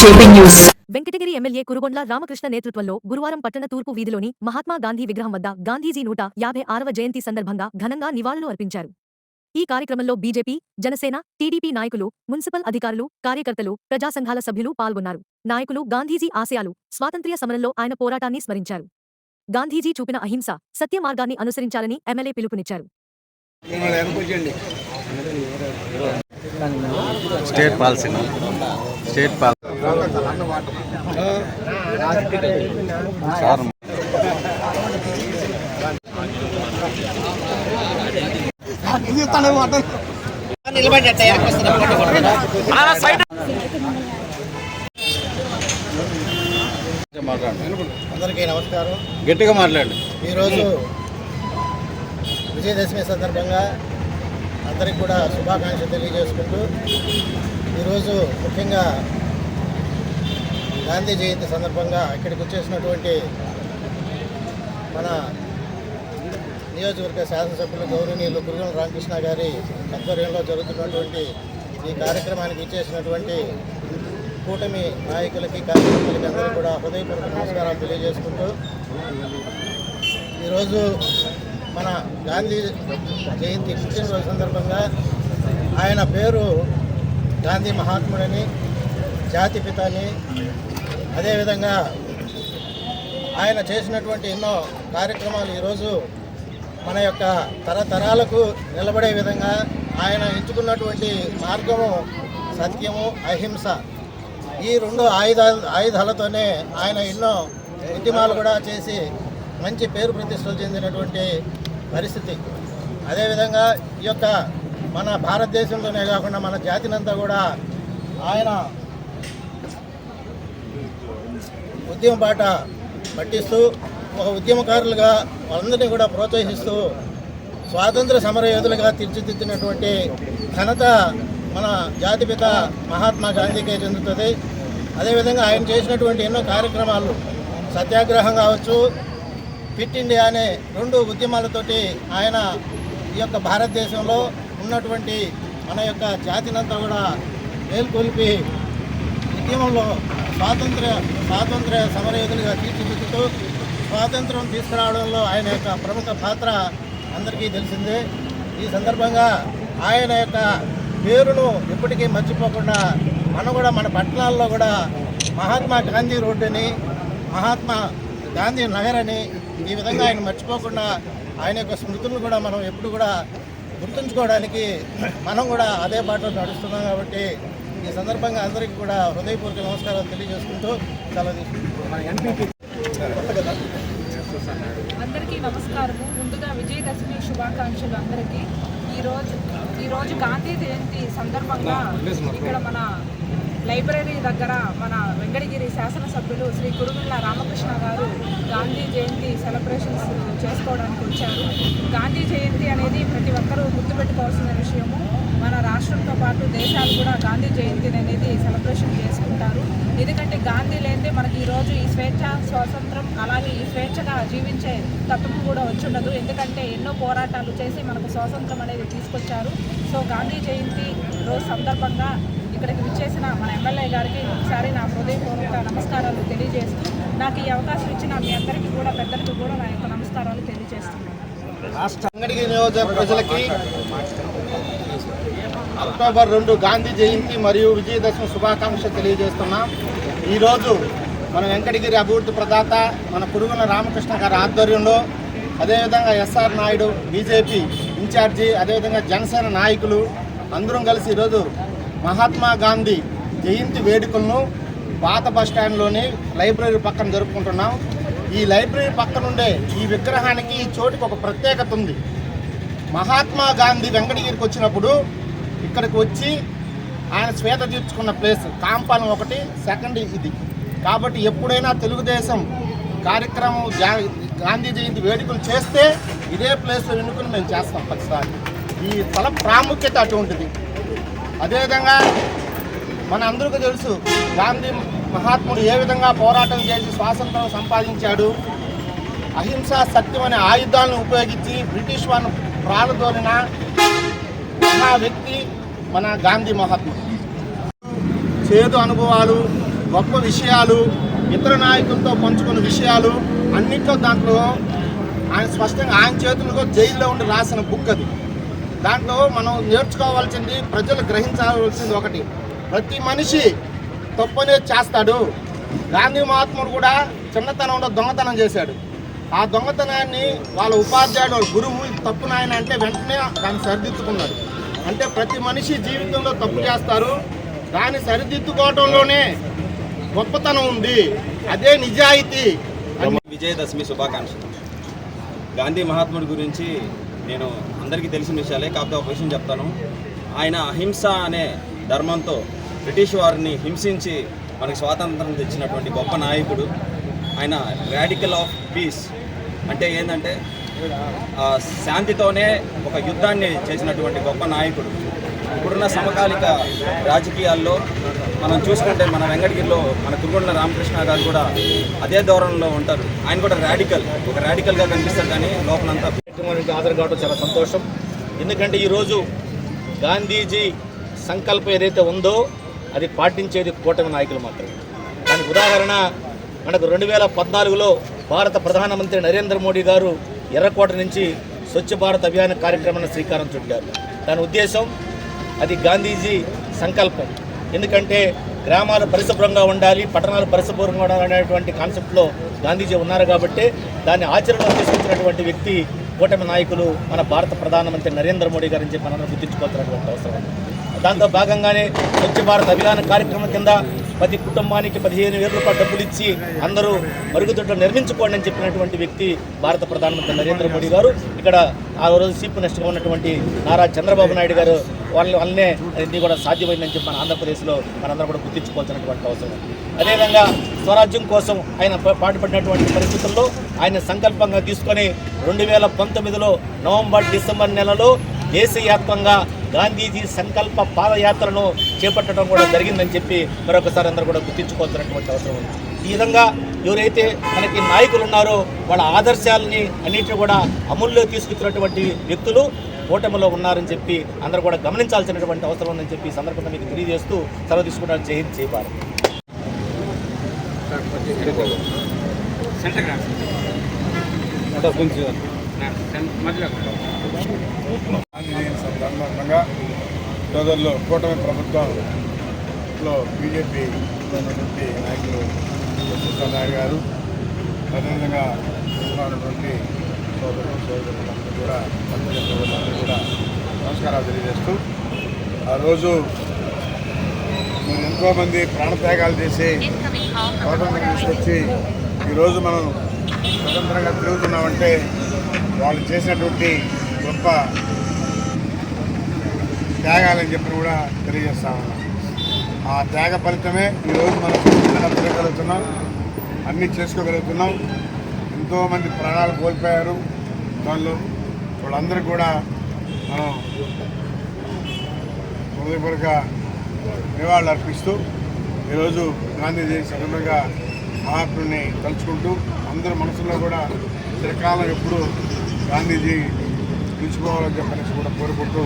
JP news. Venkatagiri MLA Kurugondla Ramakrishna నేతృత్వంలో గురువారం పట్టణ తూర్పు వీధిలోని మహాత్మా గాంధీ విగ్రహం వద్ద గాంధీజీ నూట యాభై ఆరవ జయంతి సందర్భంగా ఘనంగా నివాళులు అర్పించారు. ఈ కార్యక్రమంలో బీజేపీ జనసేన టీడీపీ నాయకులు మున్సిపల్ అధికారులు కార్యకర్తలు ప్రజా సంఘాల సభ్యులు పాల్గొన్నారు. నాయకులు గాంధీజీ ఆశయాలు స్వాతంత్ర్య సమరంలో ఆయన పోరాటాన్ని స్మరించారు. గాంధీజీ చూపిన అహింస సత్య మార్గాన్ని అనుసరించాలని ఎమ్మెల్యే పిలుపునిచ్చారు. State policy state policy. Sir అందరికీ నమస్కారం. గట్టిగా మాట్లాడండి ఈరోజు విజయదశమి సందర్భంగా అందరికి కూడా శుభాకాంక్షలు తెలియజేసుకుంటూ ఈరోజు ముఖ్యంగా గాంధీ జయంతి సందర్భంగా ఇక్కడికి వచ్చేసినటువంటి మన నియోజకవర్గ శాసనసభ్యులు గౌరవనీయులు గురుగం రామకృష్ణ గారి ఆధ్వర్యంలో జరుగుతున్నటువంటి ఈ కార్యక్రమానికి ఇచ్చేసినటువంటి కూటమి నాయకులకి కార్యకర్తలకి అందరూ కూడా హృదయపూర్వక నమస్కారాలు తెలియజేసుకుంటూ ఈరోజు మన గాంధీ జయంతి పుట్టినరోజు సందర్భంగా ఆయన పేరు గాంధీ మహాత్ముడని జాతిపిత అని అదేవిధంగా ఆయన చేసినటువంటి ఎన్నో కార్యక్రమాలు ఈరోజు మన యొక్క తరతరాలకు నిలబడే విధంగా ఆయన ఎంచుకున్నటువంటి మార్గము సత్యము అహింస. ఈ రెండు ఆయుధాలు ఆయుధాలతోనే ఆయన ఎన్నో ఉద్యమాలు కూడా చేసి మంచి పేరు ప్రతిష్టలు చెందినటువంటి పరిస్థితి. అదేవిధంగా ఈ యొక్క మన భారతదేశంలోనే కాకుండా మన జాతినంతా కూడా ఆయన ఉద్యమ బాట పట్టిస్తూ ఒక ఉద్యమకారులుగా వాళ్ళందరినీ కూడా ప్రోత్సహిస్తూ స్వాతంత్ర సమర యోధులుగా తీర్చిదిద్దినటువంటి ఘనత మన జాతిపిత మహాత్మా గాంధీకే చెందుతుంది. అదేవిధంగా ఆయన చేసినటువంటి ఎన్నో కార్యక్రమాలు సత్యాగ్రహం కావచ్చు ఫిట్ ఇండియా అనే రెండు ఉద్యమాలతోటి ఆయన ఈ యొక్క భారతదేశంలో ఉన్నటువంటి మన యొక్క జాతినంతా కూడా మేల్కొల్పి ఉద్యమంలో స్వాతంత్ర స్వాతంత్ర సమరయోధులుగా తీర్చిదిద్దుతూ స్వాతంత్రం తీసుకురావడంలో ఆయన యొక్క ప్రముఖ పాత్ర అందరికీ తెలిసిందే. ఈ సందర్భంగా ఆయన యొక్క పేరును ఎప్పటికీ మర్చిపోకుండా మనం కూడా మన పట్టణాల్లో కూడా మహాత్మా గాంధీ రోడ్డుని మహాత్మా గాంధీ నగర్ అని ఈ విధంగా ఆయన మర్చిపోకుండా ఆయన యొక్క స్మృతులను కూడా మనం ఎప్పుడు కూడా గుర్తుంచుకోవడానికి మనం కూడా అదే బాటలో నడుస్తున్నాం కాబట్టి ఈ సందర్భంగా అందరికీ కూడా హృదయపూర్వక నమస్కారాలు తెలియజేసుకుంటూ చాలా అందరికీ నమస్కారము. ముందుగా విజయదశమి శుభాకాంక్షలు అందరికీ. ఈరోజు ఈరోజు గాంధీ జయంతి సందర్భంగా ఇక్కడ మన లైబ్రరీ దగ్గర మన వెంకటగిరి శాసనసభ్యులు శ్రీ కురుగుల రామకృష్ణ గారు గాంధీ జయంతి సెలబ్రేషన్స్ చేసుకోవడానికి వచ్చారు. గాంధీ జయంతి అనేది ప్రతి ఒక్కరూ గుర్తుపెట్టుకోవాల్సిన విషయము. మన రాష్ట్రంతో పాటు దేశాలు కూడా గాంధీ జయంతిని అనేది సెలబ్రేషన్ చేసుకుంటారు. ఎందుకంటే గాంధీ లేనిదే మనకి ఈరోజు ఈ స్వేచ్ఛ స్వాతంత్రం అలాగే ఈ స్వేచ్ఛగా జీవించే తత్వం కూడా వచ్చుండదు. ఎందుకంటే ఎన్నో పోరాటాలు చేసి మనకు స్వాతంత్రం అనేది తీసుకొచ్చారు. సో గాంధీ జయంతి రోజు సందర్భంగా ఇక్కడికి విచ్చేసిన మన ఎమ్మెల్యే గారికి ఒకసారి నా హృదయపూర్వక నమస్కారాలు తెలియజేస్తూ నాకు ఈ అవకాశం ఇచ్చిన మీ అందరికీ కూడా పెద్దలకు కూడా నా యొక్క నమస్కారాలు తెలియజేస్తున్నాను. అంగడికి నియోజక ప్రజలకి అక్టోబర్ రెండు గాంధీ జయంతి మరియు విజయదశమి శుభాకాంక్ష తెలియజేస్తున్నాం. ఈరోజు మన వెంకటగిరి అభివృద్ధి ప్రదాత మన పురుగుల రామకృష్ణ గారి ఆధ్వర్యంలో అదేవిధంగా ఎస్ఆర్ నాయుడు బీజేపీ ఇన్ఛార్జి అదేవిధంగా జనసేన నాయకులు అందరం కలిసి ఈరోజు మహాత్మా గాంధీ జయంతి వేడుకలను పాత బస్ లైబ్రరీ పక్కన జరుపుకుంటున్నాం. ఈ లైబ్రరీ పక్కనుండే ఈ విగ్రహానికి ఈ చోటుకి ఒక ప్రత్యేకత ఉంది. మహాత్మా గాంధీ వెంకటగిరికి వచ్చినప్పుడు ఇక్కడికి వచ్చి ఆయన శ్వేత తీర్చుకున్న ప్లేస్ కాంపాలం ఒకటి సెకండ్ ఇది. కాబట్టి ఎప్పుడైనా తెలుగుదేశం కార్యక్రమం గాంధీ జయంతి వేడుకలు చేస్తే ఇదే ప్లేస్లో ఎన్నుకుని మేము చేస్తాం ప్రతిసారి. ఈ స్థల ప్రాముఖ్యత అటువంటిది. అదేవిధంగా మన అందరికీ తెలుసు గాంధీ మహాత్ముడు ఏ విధంగా పోరాటం చేసి స్వాతంత్రం సంపాదించాడు? అహింస సత్యం అనే ఆయుధాలను ఉపయోగించి బ్రిటిష్ వారిని ప్రాణదోలిన మహా వ్యక్తి మన గాంధీ మహాత్ముడు. చేదు అనుభవాలు గొప్ప విషయాలు ఇతర నాయకులతో పంచుకున్న విషయాలు అన్నింటిలో దాంట్లో ఆయన స్పష్టంగా ఆయన చేతులతో జైల్లో ఉండి రాసిన బుక్ అది. దాంట్లో మనం నేర్చుకోవాల్సింది ప్రజలు గ్రహించవలసింది ఒకటి. ప్రతి మనిషి తప్పనే చేస్తాడు. గాంధీ మహాత్ముడు కూడా చిన్నతనంలో దొంగతనం చేశాడు. ఆ దొంగతనాన్ని వాళ్ళ ఉపాధ్యాయుడు వాళ్ళ గురువు తప్పు నాయన అంటే వెంటనే దాన్ని సరిదిద్దుకున్నాడు. అంటే ప్రతి మనిషి జీవితంలో తప్పు చేస్తారు. దాన్ని సరిదిద్దుకోవడంలోనే గొప్పతనం ఉంది. అదే నిజాయితీ. విజయదశమి శుభాకాంక్షలు. గాంధీ మహాత్ముడి గురించి నేను అందరికీ తెలిసిన విషయాలే. కాకపోతే ఒక విషయం చెప్తాను. ఆయన అహింస అనే ధర్మంతో బ్రిటిష్ వారిని హింసించి మనకి స్వాతంత్రం తెచ్చినటువంటి గొప్ప నాయకుడు. ఆయన రాడికల్ ఆఫ్ పీస్ అంటే ఏంటంటే శాంతితోనే ఒక యుద్ధాన్ని చేసినటువంటి గొప్ప నాయకుడు. ఇప్పుడున్న సమకాలిక రాజకీయాల్లో మనం చూసుకుంటే మన వెంకటగిరిలో మన కురుగొండ రామకృష్ణ గారు కూడా అదే ధోరణిలో ఉంటారు. ఆయన కూడా రాడికల్ ఒక రాడికల్గా కనిపిస్తారు కానీ లోపలంతా కార్యక్రమానికి హాజరు కావడం చాలా సంతోషం. ఎందుకంటే ఈరోజు గాంధీజీ సంకల్పం ఏదైతే ఉందో అది పాటించేది కూటమి నాయకులు మాత్రమే. దానికి ఉదాహరణ మనకు రెండు వేల పద్నాలుగులో భారత ప్రధానమంత్రి నరేంద్ర మోడీ గారు ఎర్రకోట నుంచి స్వచ్ఛ భారత్ అభియాన్ కార్యక్రమాన్ని శ్రీకారం చుట్టారు. దాని ఉద్దేశం అది గాంధీజీ సంకల్పం. ఎందుకంటే గ్రామాలు పరిశుభ్రంగా ఉండాలి పట్టణాలు పరిశుభ్రంగా ఉండాలి అనేటువంటి కాన్సెప్ట్లో గాంధీజీ ఉన్నారు కాబట్టి దాన్ని ఆచరణలో తీసుకొచ్చినటువంటి వ్యక్తి కూటమి నాయకులు మన భారత ప్రధానమంత్రి నరేంద్ర మోడీ గారని చెప్పి మనందరం గుర్తించుకోవాల్సినటువంటి అవసరం దాంతో భాగంగానే స్వచ్ఛ భారత్ అభియాన్ కార్యక్రమం కింద ప్రతి కుటుంబానికి పదిహేను వేల రూపాయల డబ్బులు ఇచ్చి అందరూ మరుగుదొడ్లు నిర్మించుకోండి అని చెప్పినటువంటి వ్యక్తి భారత ప్రధానమంత్రి నరేంద్ర మోడీ గారు. ఇక్కడ ఆ రోజు చీఫ్ మినిస్టర్గా ఉన్నటువంటి నారా చంద్రబాబు నాయుడు గారు వాళ్ళ వల్లనే ఇది కూడా సాధ్యమైందని చెప్పి మన ఆంధ్రప్రదేశ్లో మనందరం కూడా గుర్తించుకోవాల్సినటువంటి అవసరం. అదేవిధంగా స్వరాజ్యం కోసం ఆయన పాటుపడినటువంటి పరిస్థితుల్లో ఆయన సంకల్పంగా తీసుకొని రెండు వేల పంతొమ్మిదిలో నవంబర్ డిసెంబర్ నెలలో దేశవ్యాప్తంగా గాంధీజీ సంకల్ప పాదయాత్రను చేపట్టడం కూడా జరిగిందని చెప్పి మరొకసారి అందరూ కూడా గుర్తించుకోవాల్సినటువంటి అవసరం ఉంది. ఈ విధంగా ఎవరైతే మనకి నాయకులు ఉన్నారో వాళ్ళ ఆదర్శాలని అన్నింటినీ కూడా అమల్లో తీసుకొచ్చినటువంటి వ్యక్తులు కూటమిలో ఉన్నారని చెప్పి అందరూ కూడా గమనించాల్సినటువంటి అవసరం ఉందని చెప్పి సందర్భంగా మీకు తెలియజేస్తూ సెలవు తీసుకున్నారు జై హింద్ జై భారత్. గాంధీ సందర్భంగా సోదరులు కూటమి ప్రభుత్వంలో బీజేపీ ఉన్నటువంటి నాయకులు వసంత నాయుడు గారు అదేవిధంగా ఉన్నటువంటి సోదరులు సోదరులందరూ కూడా అందరి సోదరులందరూ కూడా నమస్కారాలు తెలియజేస్తూ ఆ రోజు మనం ఎంతోమంది ప్రాణత్యాగాలు చేసి స్వాతంత్రం తీసుకొచ్చి ఈరోజు మనం స్వతంత్రంగా తిరుగుతున్నామంటే వాళ్ళు చేసినటువంటి గొప్ప త్యాగాలని చెప్పి కూడా తెలియజేస్తా ఉన్నాం. ఆ త్యాగ ఫలితమే ఈరోజు మనం స్వతంత్రంగా తిరగలుగుతున్నాం అన్నీ చేసుకోగలుగుతున్నాం. ఎంతోమంది ప్రాణాలు కోల్పోయారు. వాళ్ళు వాళ్ళందరూ కూడా మనం హృదయపూర్వక నివాళులు అర్పిస్తూ ఈరోజు గాంధీజీ సందర్భంగా మహాత్ముడిని తలుచుకుంటూ అందరి మనసులో కూడా చిరకాలం ఎప్పుడు గాంధీజీ నిలిచిపోవాలని చెప్పనేసి కూడా కోరుకుంటూ